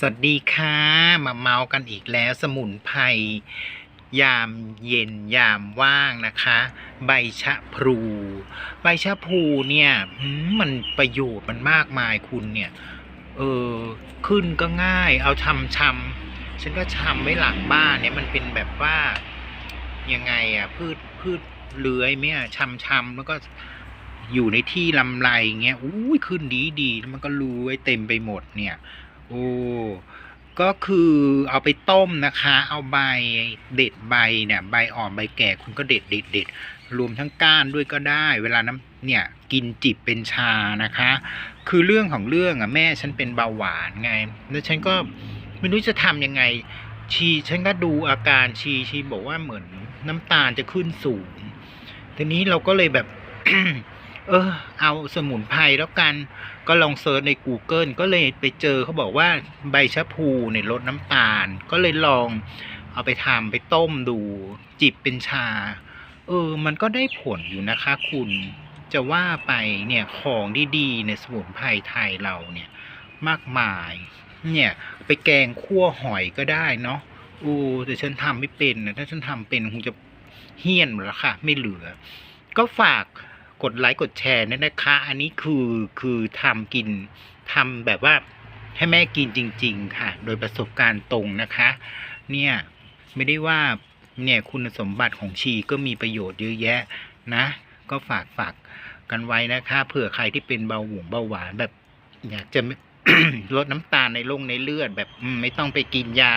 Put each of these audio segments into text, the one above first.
สวัสดีค่ะมาเมากันอีกแล้วสมุนไพรยามเย็นยามว่างนะคะ ใบชะพลู ใบชะพลูเนี่ยมันประโยชน์มันมากมายคุณเนี่ยเออขึ้นก็ง่าย เอาชำชำฉันก็ชำไว้หลังบ้านเนี่ยมันเป็นแบบว่ายังไงอะพืชพืชเลื้อยเนี่ยชำชำแล้วก็อยู่ในที่ลำไรเงี้ยอุ้ยขึ้นดีดีแล้วมันก็รูไว้เต็มไปหมดเนี่ย โอ้ก็คือเอาไปต้มนะคะ เอาใบเด็ดใบเนี่ยใบอ่อนใบแก่คุณก็เด็ดเด็ดเด็ดรวมทั้งก้านด้วยก็ได้ เวลาน้ำเนี่ยกินจิบเป็นชานะคะ คือเรื่องของเรื่องอะแม่ฉันเป็นเบาหวานไง แล้วฉันก็ไม่รู้จะทำยังไง ชีฉันก็ดูอาการชีชีบอกว่าเหมือนน้ำตาลจะขึ้นสูงทีนี้เราก็เลยแบบ เออ เอาสมุนไพรแล้วกัน ก็ลองเซิร์ชใน Google ก็เลยไปเจอเขาบอกว่าใบชะพูเนี่ยลดน้ำตาล ก็เลยลองเอาไปทำไปต้มดู จิบเป็นชา เออ มันก็ได้ผลอยู่นะคะคุณจะว่าไปเนี่ยของดีๆในสมุนไพรไทยเราเนี่ยมากมาย เนี่ยไปแกงคั่วหอยก็ได้เนาะอ้แต่ฉันทำไม่เป็นนะถ้าฉันทำเป็นคงจะเฮี้ยนหมดแล้วค่ะ ไม่เหลือ ก็ฝาก กดไลค์กดแชร์ด้วยนะคะ อันนี้คือคือทำกินทำแบบว่าให้แม่กินจริง ๆ ค่ะ โดยประสบการณ์ตรงนะคะ เนี่ยไม่ได้ว่าเนี่ยคุณสมบัติของชีก็มีประโยชน์เยอะแยะนะ ก็ฝากฝากกันไว้นะคะเผื่อใครที่เป็นเบาหวงเบาหวานแบบ อยากจะลดน้ำตาลในลงในเลือด แบบไม่ต้องไปกินยา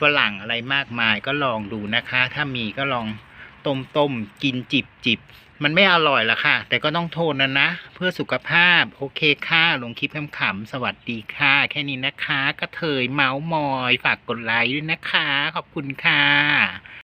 ฝรั่งอะไรมากมายก็ลองดูนะคะ ถ้ามีก็ลองต้มต้มกินจิบจิบ มันไม่อร่อยละค่ะ แต่ก็ต้องโทนนะนะ เพื่อสุขภาพ โอเคค่ะ ลงคลิปขำๆสวัสดีค่ะ แค่นี้นะคะ ก็เทยเมาส์มอย ฝากกดไลค์ด้วยนะคะ ขอบคุณค่ะ